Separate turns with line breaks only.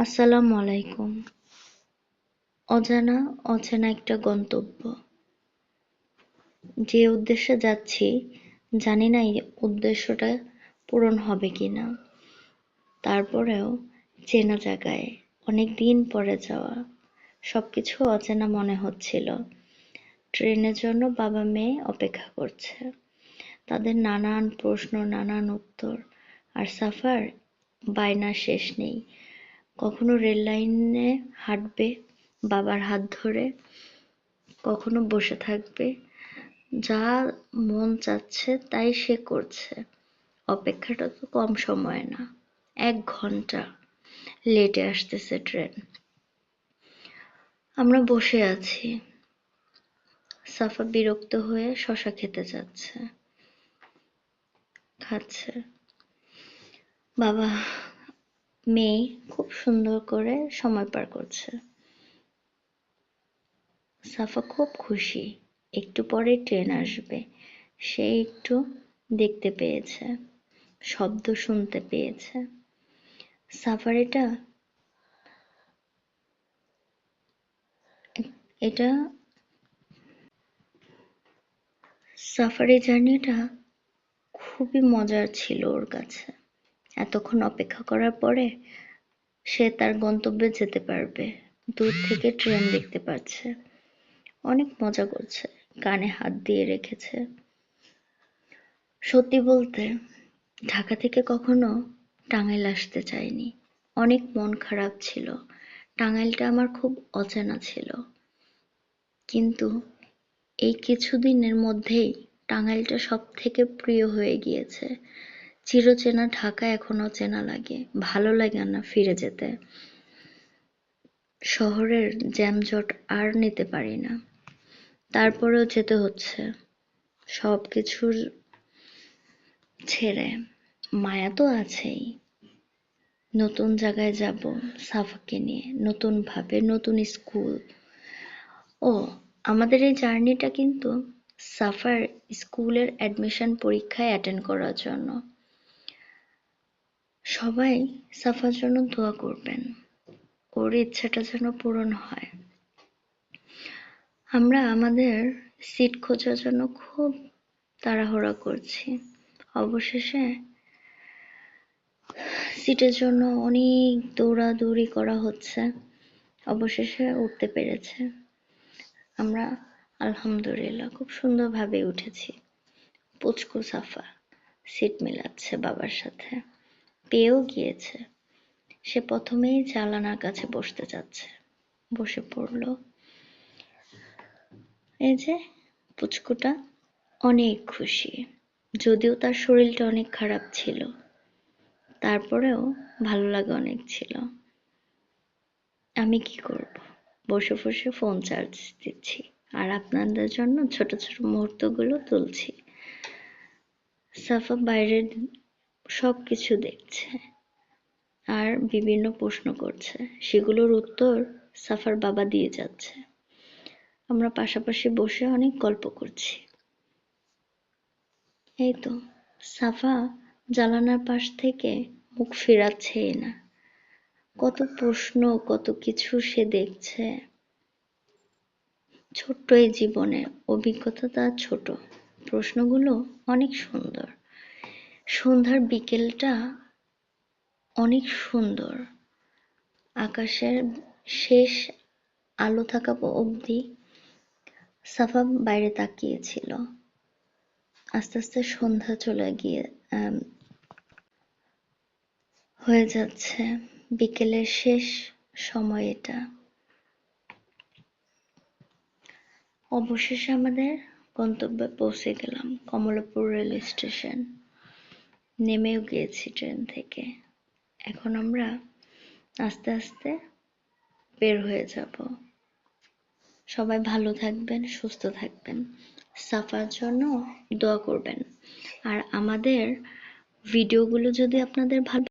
আসসালামু আলাইকুম। অজানা, অচেনা একটা গন্তব্য। যে উদ্দেশ্যে যাচ্ছি, জানি না এই উদ্দেশ্যটা পূরণ হবে কিনা। তারপরেও চেনা জায়গায়, অনেক দিন পরে যাওয়া, সবকিছু অচেনা মনে হচ্ছিল। ট্রেনের জন্য বাবা মেয়ে অপেক্ষা করছে। তাদের নানান প্রশ্ন, নানান উত্তর, আর সাফার বায়না শেষ নেই। কখনো রেল লাইনে হাঁটবে, বাবার হাত ধরে কখনো বসে থাকবে। যা মন চাচ্ছে তাই সে করছে। অপেক্ষাটা তো কম সময় না, এক ঘণ্টা লেটে আসতেছে ট্রেন। আমরা বসে আছি। সাফা বিরক্ত হয়ে শশা খেতে যাচ্ছে। খাচ্ছে। বাবা মেয়ে খুব সুন্দর করে সময় পার করছে। সাফা খুব খুশি। একটু পরে ট্রেন আসবে। সে একটু দেখতে পেয়েছে, শব্দ শুনতে পেয়েছে। সাফারিটা এটা সাফারি জার্নিটা খুবই মজার ছিল ওর কাছে। এতক্ষণ অপেক্ষা করার পরে সে তার গন্তব্যে যেতে পারবে। দূর থেকে ট্রেন দেখতে পাচ্ছে। অনেক মজা করছে। কানে হাত দিয়ে রেখেছে। সত্যি বলতে, ঢাকা থেকে কখনো টাঙ্গাইল আসতে চাইনি। অনেক মন খারাপ ছিল। টাঙ্গাইলটা আমার খুব অচেনা ছিল। কিন্তু এই কিছুদিনের মধ্যেই টাঙ্গাইলটা সব থেকে প্রিয় হয়ে গিয়েছে। চিরচেনা ঢাকা এখনও চেনা লাগে। ভালো লাগে না ফিরে যেতে। শহরের জ্যামজট আর নিতে পারি না। তারপরেও যেতে হচ্ছে। সব কিছুর ছেড়ে। মায়া তো আছেই। নতুন জায়গায় যাব সাফাকে নিয়ে। নতুন ভাবে নতুন স্কুল। ও, আমাদের এই জার্নিটা কিন্তু সাফার স্কুলের অ্যাডমিশন পরীক্ষায় অ্যাটেন্ড করার জন্য। সবাই সাফার জন্য দোয়া করবেন। ওর ইচ্ছাটা যেন পূরণ হয়। আমরা আমাদের সিট খোঁজার জন্য খুব তাড়াহুড়া করছি। অবশেষে সিটের জন্য অনেক দৌড়াদৌড়ি করা হচ্ছে। অবশেষে উঠতে পেরেছে। আমরা আলহামদুলিল্লাহ খুব সুন্দরভাবে উঠেছি। পুচকু সাফা সিট মিলাচ্ছে বাবার সাথে। পেয়েও গিয়েছে। সে প্রথমেই জালানার কাছে বসতে যাচ্ছে। বসে পড়ল। এই যে, পুচকুটা অনেক খুশি। যদিও তার শরীরটা অনেক খারাপ ছিল। তারপরেও ভালো লাগা অনেক ছিল। আমি কি করব? বসে বসে ফোন চার্জ দিচ্ছি। আর আপনাদের জন্য ছোট ছোট মুহূর্তগুলো তুলছি। সাফা বাইরের সব কিছু দেখছে আর বিভিন্ন প্রশ্ন করছে। সেগুলোর উত্তর সাফার বাবা দিয়ে যাচ্ছে। আমরা পাশাপাশি বসে অনেক গল্প করছি। এই তো, সাফা জালানার পাশ থেকে মুখ ফেরাচ্ছেই না। কত প্রশ্ন, কত কিছু সে দেখছে। ছোট্ট এই জীবনে অভিজ্ঞতা তার ছোট। প্রশ্নগুলো অনেক সুন্দর। সন্ধ্যার বিকেলটা অনেক সুন্দর। আকাশের শেষ আলো থাকা অবধি সাফা বাইরে তাকিয়েছিল। আস্তে আস্তে সন্ধ্যা চলে গিয়ে হয়ে যাচ্ছে বিকেলের শেষ সময় এটা। অবশেষে আমাদের গন্তব্যে পৌঁছে গেলাম কমলাপুর রেল স্টেশন নেমেও গিয়েছি ট্রেন থেকে। এখন আমরা আস্তে আস্তে বের হয়ে যাব। সবাই ভালো থাকবেন, সুস্থ থাকবেন। সাফার জন্য দোয়া করবেন। আর আমাদের ভিডিওগুলো যদি আপনাদের ভালো